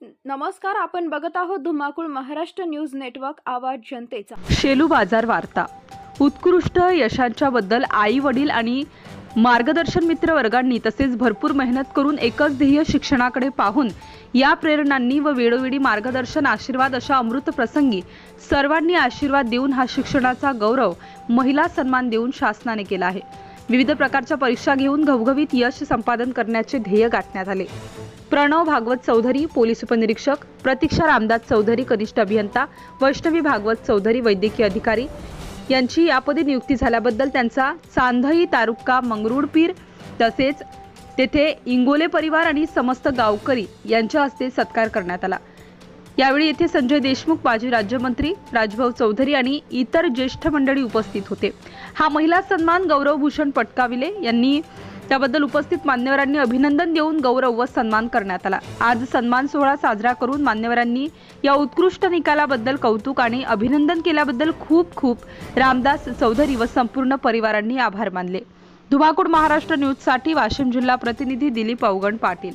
नमस्कार आपण बघत आहोत धुमाकूळ महाराष्ट्र न्यूज नेटवर्क आवाज जनतेचा. शेलू बाजार वार्ता. उत्कृष्ट यशांच्या बद्दल आई वडील आणि मार्गदर्शन मित्र वर्गांनी तसेच भरपूर मेहनत करून एकच ध्येय शिक्षणाकडे पाहून या प्रेरणांनी व वेळोवेळी मार्गदर्शन आशीर्वाद अशा अमृत प्रसंगी सर्वांनी आशीर्वाद देऊन हा शिक्षणाचा गौरव महिला सन्मान देऊन शासनाने केला आहे. विविध प्रकारच्या परीक्षा घेऊन घवघवीत यश संपादन करण्याचे ध्येय गाठण्यात आले. प्रणव भागवत चौधरी पोलीस उपनिरीक्षक प्रतीक्षा रामदास चौधरी कनिष्ठ अभियंता वैष्णवी भागवत चौधरी वैद्यकीय अधिकारी यांची यापदी नियुक्ती झाल्याबद्दल त्यांचा चांदई तारुका मंगरुळपीर तसेच तेथे इंगोले परिवार आणि समस्त गावकरी यांच्या हस्ते सत्कार करण्यात आला. यावेळी येथे संजय देशमुख माजी राज्यमंत्री राजभाऊ चौधरी आणि इतर ज्येष्ठ मंडळी उपस्थित होते. हा महिला सन्मान गौरवभूषण पटकाविले यांनी. त्याबद्दल उपस्थित मान्यवरांनी अभिनंदन देऊन गौरव व सन्मान करण्यात आला. आज सन्मान सोहळा साजरा करून मान्यवरांनी या उत्कृष्ट निकालाबद्दल कौतुक आणि अभिनंदन केल्याबद्दल खूप खूप रामदास चौधरी व संपूर्ण परिवारांनी आभार मानले. धुमाकूड महाराष्ट्र न्यूजसाठी वाशिम जिल्हा प्रतिनिधी दिलीप अवगण पाटील.